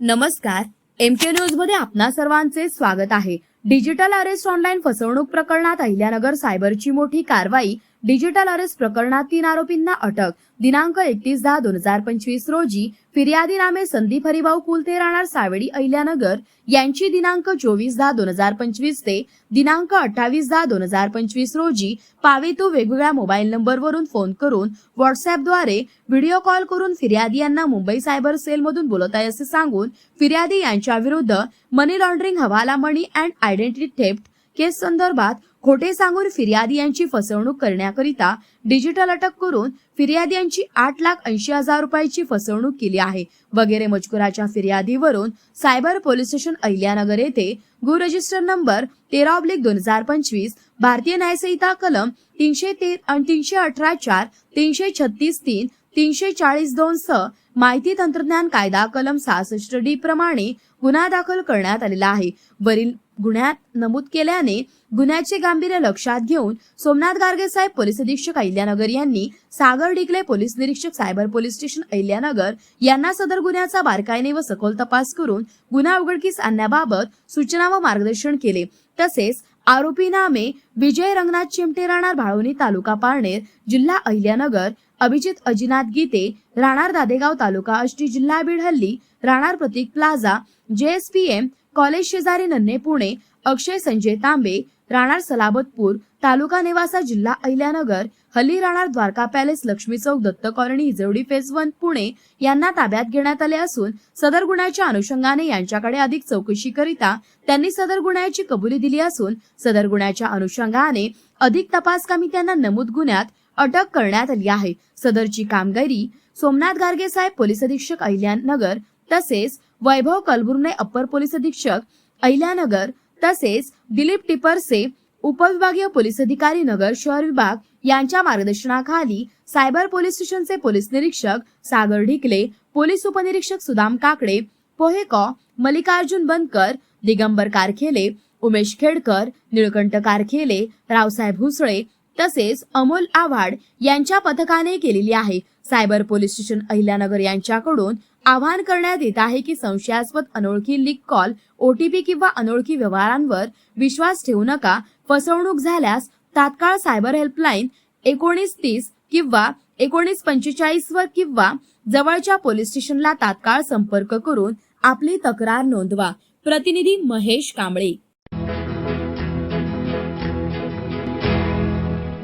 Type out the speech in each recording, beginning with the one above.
नमस्कार. एम के न्यूजमध्ये आपणा सर्वांचे स्वागत आहे. डिजिटल अरेस्ट ऑनलाईन फसवणूक प्रकरणात अहिल्यानगर सायबरची मोठी कारवाई डिजिटल अरेस्ट प्रकरणात तीन आरोपींना अटक. दिनांक एकतीस दहा दोन हजार पंचवीस रोजी फिर्यादी नामे संदीप हरिभाऊ कुलते राहणार सावेडी अहिल्यानगर यांची दिनांक चोवीस दहा दोन हजार पंचवीस ते दिनांक अठ्ठावीस दहा दोन हजार पंचवीस रोजी पावेतू वेगवेगळ्या मोबाईल नंबरवरून फोन करून व्हॉट्सअपद्वारे व्हिडिओ कॉल करून फिर्यादी यांना मुंबई सायबर सेलमधून बोलत आहे असे सांगून फिर्यादी यांच्या विरुद्ध money laundering hawala money and identity theft case संदर्भात खोटे सांगून फिर्यादी यांची फसवणूक करण्याकरिता डिजिटल अटक करून फिर्यादी यांची आठ लाख ऐंशी हजार रुपयाची फसवणूक केली आहे. वगैरे मजकुराच्या फिर्यादीवरून सायबर पोलीस स्टेशन अहिल्यानगर येथे गु रजिस्टर नंबर तेरा ऑब्लिक दोन हजार पंचवीस भारतीय न्यायसंहिता कलम तीनशे ते तीनशे अठरा चार तीनशे छत्तीस तीन तीनशे चाळीस दोन स माहिती तंत्रज्ञान कायदा कलम सहासष्ट डी प्रमाणे गुन्हा दाखल करण्यात आलेला आहे. वरील गुन्ह्यात नमूद केल्याने गुन्ह्याचे गांभीर्य लक्षात घेऊन सोमनाथ गार्गे साहेब पोलीस अधीक्षक अहिल्यानगर यांनी सागर डिकले पोलीस निरीक्षक सायबर पोलीस स्टेशन अहिल्यानगर यांना सदर गुन्ह्याचा बारकाईने व सखोल तपास करून गुन्हा उघडकीस आणण्याबाबत सूचना व मार्गदर्शन केले. तसेच आरोपी नामे विजय रंगनाथ चिमटे राहणार भाळवणी तालुका पारनेर जिल्हा अहिल्यानगर अभिजित अजिनाथ गीते राहणार दादेगाव तालुका अष्टी जिल्हा बीड हल्ली राहणार प्रतीक प्लाझा जेएसपीएम कॉलेज शेजारी नन्हे पुणे अक्षय संजय तांबे राहणार सलाबतपूर तालुका निवासा जिल्हा अहिल्यानगर हल्ली राहणार Dwarka palace Laxmi Chowk Datta colony Hinjewadi phase one Pune यांना ताब्यात घेण्यात आले असून सदर गुन्ह्याच्या अनुषंगाने यांच्याकडे अधिक चौकशीकरिता त्यांनी सदर गुन्ह्याची कबुली दिली असून सदर गुन्ह्याच्या अनुषंगाने अधिक तपास कामी त्यांना नमूद गुन्ह्यात अटक करण्यात आली आहे. सदरची कामगिरी सोमनाथ गार्गे साहेब पोलीस अधीक्षक अहिल्यानगर तसेच वैभव कलबुर्ने अप्पर पोलीस अधीक्षक अहिल्यानगर तसेच दिलीप टिपरसे उपविभागीय पोलीस अधिकारी नगर शहर विभाग यांच्या मार्गदर्शनाखाली सायबर पोलीस स्टेशनचे पोलीस निरीक्षक सागर ढिकले पोलीस उपनिरीक्षक सुदाम काकडे पोहेकॉ मल्लिकार्जुन बनकर दिगंबर कारखेले उमेश खेडकर निळकंठ कारखेले रावसाहेब हुसळे तसेच अमोल आव्हाड यांच्या पथकाने केलेली आहे. सायबर पोलीस स्टेशन अहिल्यानगर यांच्याकडून आवाहन करण्यात येत आहे की संशयास्पद अनोळखी लिंक कॉल ओटीपी किंवा अनोळखी व्यवहारांवर विश्वास ठेवू नका. फसवणूक झाल्यास तात्काळ सायबर हेल्पलाईन एकोणीस तीस किंवा एकोणीस पंचेचाळीस वर किंवा जवळच्या पोलीस स्टेशनला तात्काळ संपर्क करून आपली तक्रार नोंदवा. प्रतिनिधी महेश कांबळे.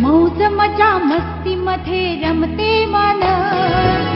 मौज मजा मस्ती मध्ये रमते मन